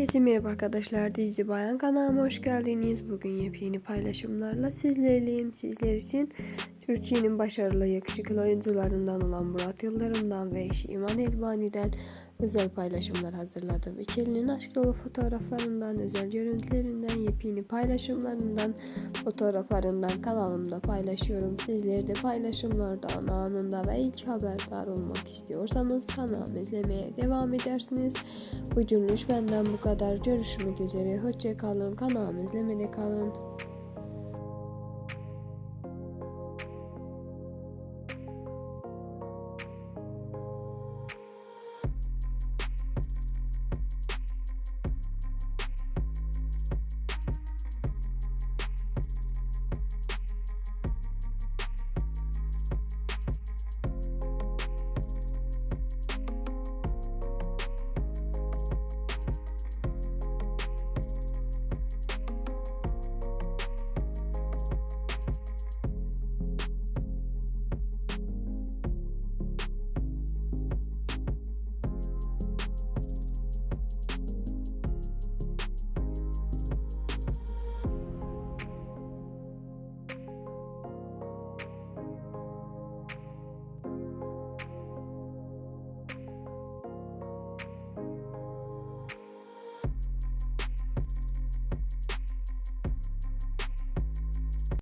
Herkese merhaba arkadaşlar. Dizi Bayan kanalıma hoş geldiniz. Bugün yepyeni paylaşımlarla sizlerleyim. Sizler için Türkiye'nin başarılı yakışıklı oyuncularından olan Murat Yıldırım'dan ve eşi İman Elbani'den özel paylaşımlar hazırladım. İkilinin aşk dolu fotoğraflarından, özel görüntülerinden, yepyeni paylaşımlarından, fotoğraflarından kanalımda paylaşıyorum. Sizler de paylaşımlardan anında ve ilk haberdar olmak istiyorsanız kanalımı izlemeye devam edersiniz. Bugünlük benden bu kadar. Görüşmek üzere. Hoşça kalın. Kanalımı izlemede kalın.